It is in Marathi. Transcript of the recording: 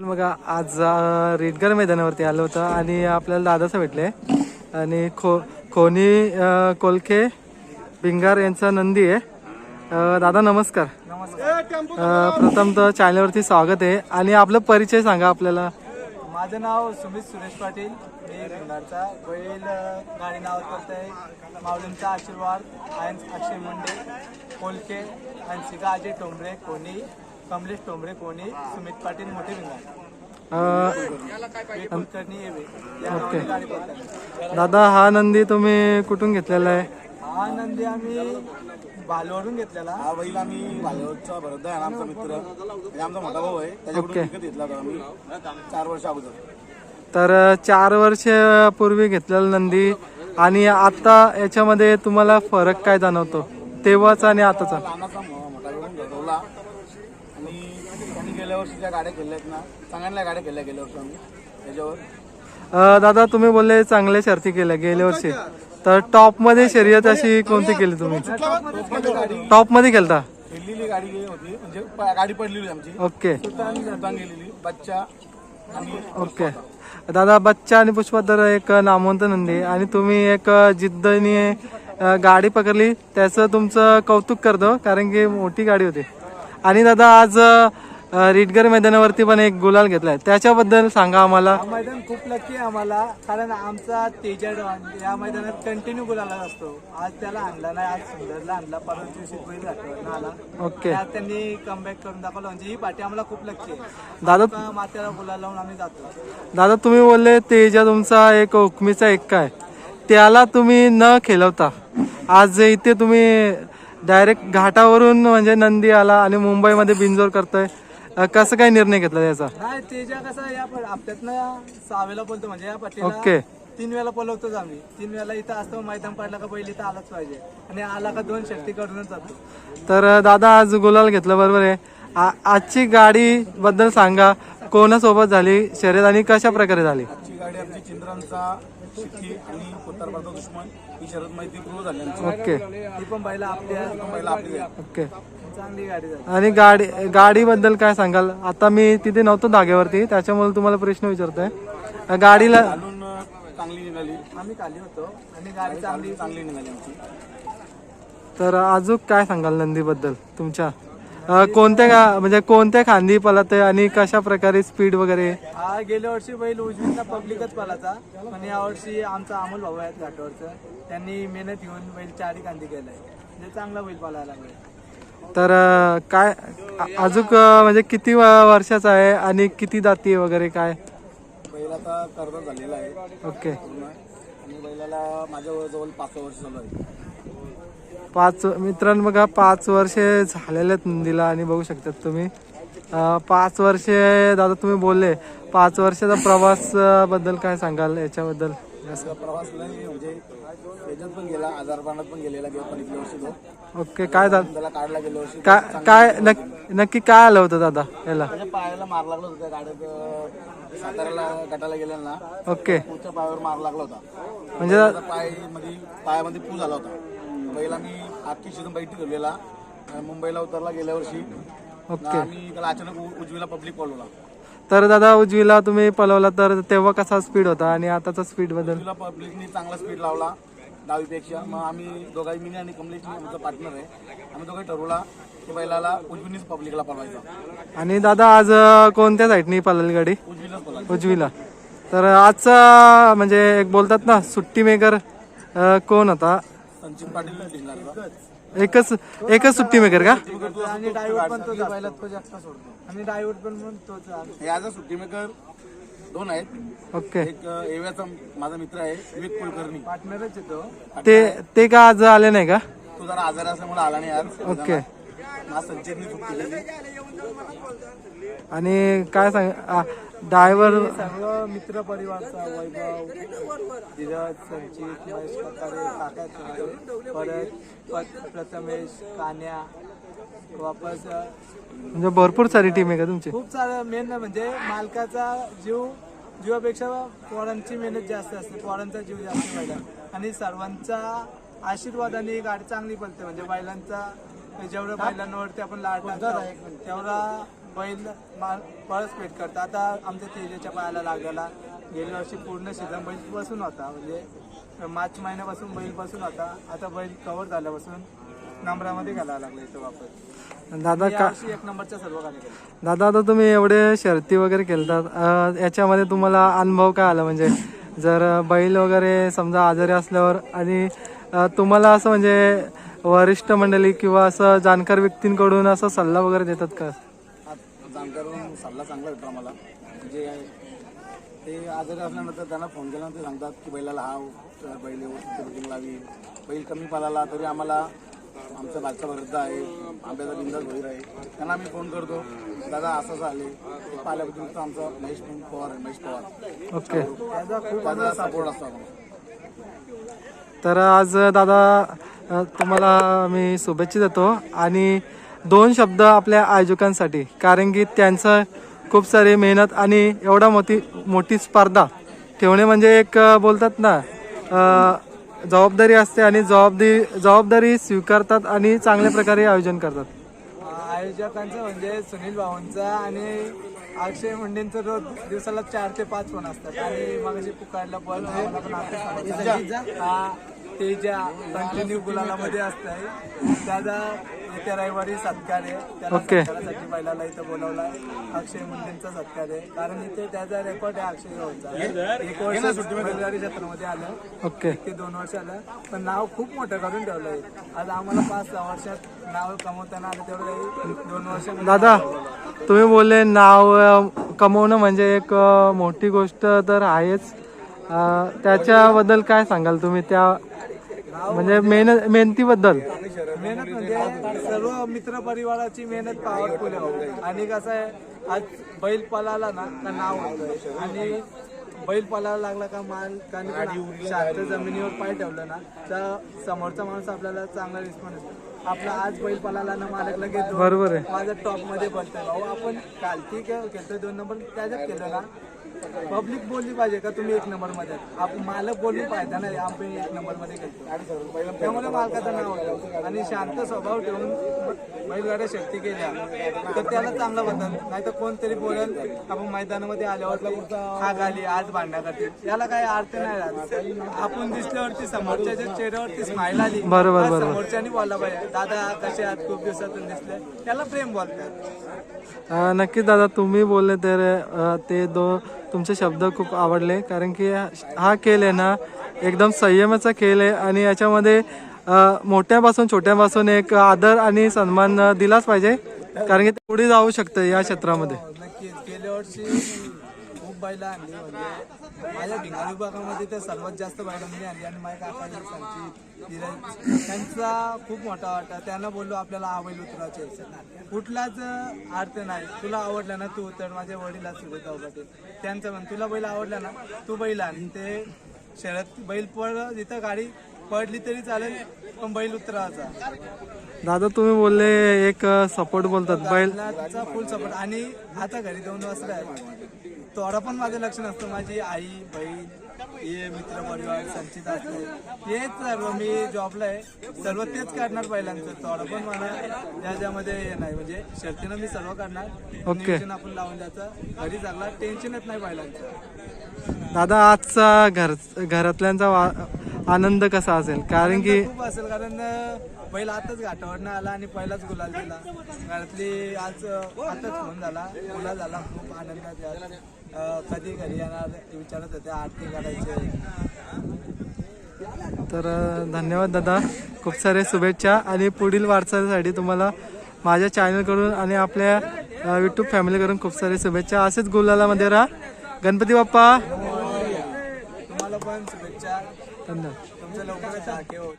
बघा आज रेडगर मैदानावरती आलो होतं आणि आपल्याला दादाचं भेटले. आणि खो खोनी कोलखे भिंगार यांचा नंदी आहे. दादा नमस्कार. प्रथम तर चॅनलवरती स्वागत आहे. आणि आपलं परिचय सांगा आपल्याला. माझं नाव सुमित सुरेश पाटील. मी रिंगारचा बैल गाडी नाव करतोय माऊलींचा आशीर्वाद. आयन्स अक्षय मुंडे कोलके हंसिका अजय टोंबरे कोणी. कमलेश टोंबरे कोणी? सुमित पाटील मोठे पळतात. दादा हा नंदी तुम्ही कुठून घेतलेला आहे? हा नंदी आम्ही बालवरून घेतलेला. हा बैल आम्ही भालेवरचा भरत आहे आमचा मित्र. म्हणजे आमचा मोठा भाऊ आहे. त्याच्याकडून ओके. विकत घेतला होता आम्ही. चार वर्ष अगोदर. तर चार वर्ष पूर्वी घेतलेला नंदी. आणि आता याच्यामध्ये तुम्हाला फरक काय जाणवतो? तेव्हाचा आणि आताचा? लहानाचा मो- मोठा करून घडवला आणि त्यांनी गेल्या वर्षी ज्या गाड्या खेळल्यात ना चांगल्या गाड्या खेळल्या गेल्या वर्षी आम्ही त्याच्यावर. अ, दादा तुम्ही बोलले चांगल्या शर्ती केल्या गेल्या वर्षी. तर टॉपमध्ये शर्यत अशी कोणती केली तुम्ही? टॉपमध्ये खेळता खेळलेली गाडी गेली होती म्हणजे प- गाडी पडलेली आमची. ओके. सुलतान सुलतान गेलेली बच्चा आणि ओके. दादा बच्चा आणि पुष्पा तर एक नामवंत नंदी आहे आणि तुम्ही एक जिद्दने अ, गाडी पकडली. त्याचं तुमचं कौतुक करतो कारण की मोठी गाडी होती. आणि दादा आज अ, रिटगर मैदानावरती पण एक गुलाल घेतलाय. त्याच्याबद्दल सांगा आम्हाला. मैदान खूप लकी आहे आम्हाला. कारण आमचा तेजा डॉन या मैदानात कंटिन्यू गुलाला असतो. आज त्याला आणला नाही आज सुंदरला आणला. परवा दिवशी बैल आला. ओके. त्यात त्यांनी कमबॅक करून दाखवलं. म्हणजे ही पाठी आम्हाला खूप लक्की आहे. दादा मात्याला गुलाल लावून आम्ही जातो. दादा तुम्ही बोलले तेजा तुमचा एक हुकमीचा एक काय? त्याला तुम्ही न खेळवता. आज इथे तुम्ही डायरेक्ट घाटावरून म्हणजे नंदी आला आणि मुंबईमध्ये बिंजोर करतोय. अ, कसं काय निर्णय घेतला त्याचा? नाही तेजा कसं या बोलतो म्हणजे या ओके. तीन वेळा पलवतोच आम्ही. तीन वेळा इथं असतो मैदान पडला का बैल इथं आलाच पाहिजे. आणि आला का दोन शक्ती करूनच जातो. तर अ, दादा आज गुलाल घेतलं बरोबर आहे. आ- आजची गाडी बद्दल सांगा. कोणासोबत झाली शर्यत आणि कशा प्रकारे झाली? आजची गाडी आमची चिंद्रांचा शिट्टी आणि उत्तरभारता दुश्मन. ही शरद माहिती पूर्ण झाली आमची. ओके. ती पण बैल आपल्या पहिला आपली आहे. ओके. आणि गाडी गाडीबद्दल काय सांगाल? आता मी तिथे नव्हतो धाग्यावरती त्याच्यामुळे तुम्हाला प्रश्न विचारतोय. गाडीला घालून अं, चांगली निघाली. आम्ही खाली होतो. आणि गाडी चांगली चांगली निघाली आमची. तर अजून काय सांगाल नंदीबद्दल तुमच्या? कोणत्या गा- म्हणजे कोणत्या खांदी पळते आणि कशा प्रकारे स्पीड वगैरे? हा गेल्या वर्षी बैल उजवीचा पब्लिकच पळाचा पण या वर्षी आमचा अमोल भाऊ आहेत घाटावरचं. त्यांनी मेहनत घेऊन बैल चारी कांदी केलाय. म्हणजे चांगला बैल पळायला लागलाय. तर काय अजून म्हणजे किती वर्षाचा आहे आणि किती दाती वगैरे काय? बैल आता कर्ज झालेला आहे. ओके. पूर्ण. आणि बैलाला माझ्या जवळ पाच सहा वर्ष चालू आहे. पाच मित्रांनो बघा पाच वर्षे झालेले आहेत नंदीला आणि बघू शकतात तुम्ही. अ, पाच वर्षे दादा तुम्ही बोलले. पाच वर्षाचा प्रवास अ, बद्दल काय सांगाल याच्याबद्दल? प्रवास नाही म्हणजे याच्यात पण गेला आजारपणात पण गेलेला गेला पण इथल्या वर्षी तो. ओके काय झालं? त्याला काढला गेल्या वर्षी. काय काय नक- नक्की काय आलं होतं दादा याला? म्हणजे पायाला मार लागला होता त्या गाड्यात साताऱ्याला गटाला गेलेला ना. ओके. पुढच्या पायावर मार लागला होता. म्हणजे त्याचा पायमध्ये पायामध्ये पू झाला होता. पहिला मी आखी शिजून बैठी ठेवलेला आणि मुंबईला उतरला गेल्या वर्षी. ओके. आम्ही त्याला अचानक उ- उजवीला पब्लिक पळवला तर दादा उजवीला तुम्ही पलवला तर तेव्हा कसा स्पीड होता आणि आताचा स्पीडबद्दल उजवीला पब्लिकनी चांगला स्पीड लावला डावीपेक्षा. मग आम्ही दोघाही मी आणि कमलेश आमचा पार्टनर आहे. आम्ही ठरवला की बैलाला उजवीनीच पब्लिकला पळवायचा आणि दादा आज अ, कोणत्या साईडनी पळाली गाडी? उजवीलाच पळवायचा उजवीला. तर आजचा म्हणजे एक बोलतात ना सुट्टी मेकर कोण होता? संचिन पाटील एकच एकच सुट्टी मेकर का? आणि ड्रायव्हर पण तोच बैलात तो जास्त सोडतो. आणि ड्रायव्हर पण पण तोच आहे. हे आज सुट्टी मेकर दोन आहेत. ओके. एक अं, एव्याचा माझा मित्र आहे विवेक कुलकर्णी. पार्टनरच येतो ते ते का आज आले नाही का? तो जरा आजार असल्यामुळे आला नाही आज. ओके. आणि काय सांग ड्रायव्हर सगळं मित्र परिवारचा वैभव धीरज संचित महेश ककारे काका परत प्रथमेश कान्या वापस म्हणजे भरपूर सारी टीम आहे का तुमची? खूप सारं मेन म्हणजे मालकाचा जीव जीवापेक्षा पोरांची मेहनत जास्त असते. पोरांचा जीव जास्त पाहिला आणि सर्वांचा आशीर्वादाने गाडी चांगली पडते म्हणजे बैलांचा जेवढं बैलांवरती आपण लाट टाकतो तेवढा बैल मा- पळस पेट करतं. आता आमच्या तेजाच्या पायाला लागलेला गेल्या वर्षी पूर्ण सीझन बैल बसून होता. म्हणजे मार्च महिन्यापासून बैल बसून होता. आता बैल कव्हर झाल्यापासून नंबरामध्ये घालायला लागला इथं वापर दादा का एक नंबरच्या सर्व दादा आता तुम्ही एवढे शर्ती वगैरे खेळतात अं, याच्यामध्ये तुम्हाला अनुभव काय आला? म्हणजे जर बैल वगैरे समजा आजारी असल्यावर आणि तुम्हाला असं म्हणजे वरिष्ठ मंडळी किंवा असं जाणकार व्यक्तींकडून असं सल्ला वगैरे देतात का? आज जाणकारून सल्ला चांगला भेटतो आम्हाला म्हणजे ते आजारी असल्यानंतर त्यांना फोन केल्यानंतर सांगतात की बैलाला हा तर बैल व्यवस्थित लावी. बैल कमी पालाला तरी आम्हाला आमचा बादचा भरता आहे आंब्याचा बिंदास भैर आहे. त्यांना आम्ही फोन करतो दादा असं आले. पाल्याबद्दल आमचा महेश पवार आहे महेश पवार. ओके. त्याचा खूप सपोर्ट असतो तर आज दादा तुम्हाला मी शुभेच्छा देतो. आणि दोन शब्द आपल्या आयोजकांसाठी कारण की त्यांचं खूप सारी मेहनत आणि एवढा मोठी मोठी स्पर्धा ठेवणे म्हणजे एक बोलतात ना जबाबदारी असते आणि जबाबदारी जबाबदारी स्वीकारतात आणि चांगल्या प्रकारे आयोजन करतात. आयोजकांचं म्हणजे सुनील भाऊंचा आणि अक्षय मुंडेंचं रोज दिवसाला चार ते पाच फोन असतात. आणि मग पुकारला पण हा तेजा कंटिन्यू गुलालामध्ये असतंय त्याचा येत्या रविवारी सत्कार आहे त्याला ओके. सत्कारासाठी बैलाला इथं बोलवलाय. अक्षय मुंडेंचा सत्कार आहे. कारण इथे त्याचा रेकॉर्ड आहे अक्षय एक वर्ष बैलगाडी क्षेत्रामध्ये आलं. ओके. ते दोन वर्ष आलं. पण नाव खूप मोठं करून ठेवलंय. आज आम्हाला पाच सहा वर्षात नाव कमवताना आलं तेवढं काही दोन वर्ष दादा तुम्ही बोलले नाव अ, कमवणं म्हणजे एक अ, मोठी गोष्ट तर आहेच. अ, त्याच्याबद्दल काय सांगाल तुम्ही? त्या म्हणजे मेहनत मेहनतीबद्दल. मेहनत म्हणजे सर्व मित्र परिवाराची मेहनत पॉवरफुल आहे. आणि कसं आहे आज बैल पळाला ना का नाव होतं. आणि बैल पळायला लागला का माल कारण का शांत जमिनीवर पाय ठेवलं ना तर समोरचा माणूस आपल्याला चांगला रिस्पॉन्स आपला आज बैल पळाला ना मालक लगेच बरोबर आहे. माझा टॉपमध्ये बोलतोय भाऊ आपण कालती खेळतोय दोन नंबर त्याच्यात केलं ना. पब्लिक बोलली पाहिजे का तुम्ही एक नंबरमध्ये. आपण मालक बोलली पाहिजे ना आपण एक नंबरमध्ये खेळतो त्यामुळे मालकाचं नाव होतं आणि शांत स्वभाव ठेवून बैलगाड्या शक्ती केल्या तर त्याला चांगलं बदल नाही तर कोणतरी बोलेल आपण मैदानामध्ये आल्यावर हा गाली आज भांडणं करतील याला काही अर्थ नाही राहत. आपण दिसल्यावरती समोरच्या चेहऱ्यावरती स्माईल आली बरोबर, आज. समोरच्यानी बोलला पाहिजे दादा कसे आहात? खूप दिवसातून दिसले. त्याला प्रेम बोलतात. नक्कीच दादा तुम्ही बोलले तर ते दो तुमचे शब्द खूप आवडले कारण की हा खेळ आहे ना एकदम संयमाचा खेळ आहे आणि याच्यामध्ये मोठ्यापासून छोट्यापासून एक आदर आणि सन्मान दिलाच पाहिजे कारण की ते पुढे जाऊ शकतं या क्षेत्रामध्ये. खूप बैला आणली म्हणजे माझ्या भिंगार विभागामध्ये तर सर्वात जास्त बायला मी आणली आणि माझ्या काका संचित त्यांचा खूप मोठा वाटा. त्यांना बोललो आपल्याला हा बैल उतरायचे कुठलाच अर्थ नाही. तुला आवडला ना तू तर माझ्या वडिला सुरेश पाटील त्यांचं म्हण तुला बैल आवडला ना तू बैल आण ते शरद बैल पळ जिथं गाडी पडली तरी चालेल पण बैल उतरायचा. दादा तुम्ही बोलले एक सपोर्ट बोलतात. बैल बैलाचा फुल सपोर्ट आणि आता घरी दोन वाजता आहे. थोडा पण माझं लक्ष नसतं. माझी आई बहीण हे मित्र परिवार संचित असते. हेच सर्व मी जॉबला आहे. सर्व तेच काढणार बैलांचं थोडं पण मला याच्यामध्ये हे नाही. म्हणजे शर्तीनं मी सर्व काढणार ओके. नियोजन आपण लावून द्यायचं. घरी चालला टेन्शनच नाही बैलांचं दादा आजचा घर घरातल्यांचा वा- आनंद कसा असेल? कारण की खूप असेल कारण बैल आताच घाटावरनं आला आणि पहिलाच गुलाल दिला घरातली आज आताच फोन झाला. गुलाल झाला खूप आनंदात कधी घरी येणार विचारत होते आरती करायचे तर धन्यवाद दादा. खूप सारे शुभेच्छा. आणि पुढील वाटचालीसाठी तुम्हाला माझ्या चॅनलकडून आणि आपल्या यूट्यूब फॅमिलीकडून खूप सारे शुभेच्छा. असेच गुलालामध्ये राहा. गणपती बाप्पा! तुम्हाला पण शुभेच्छा. धन्यवाद.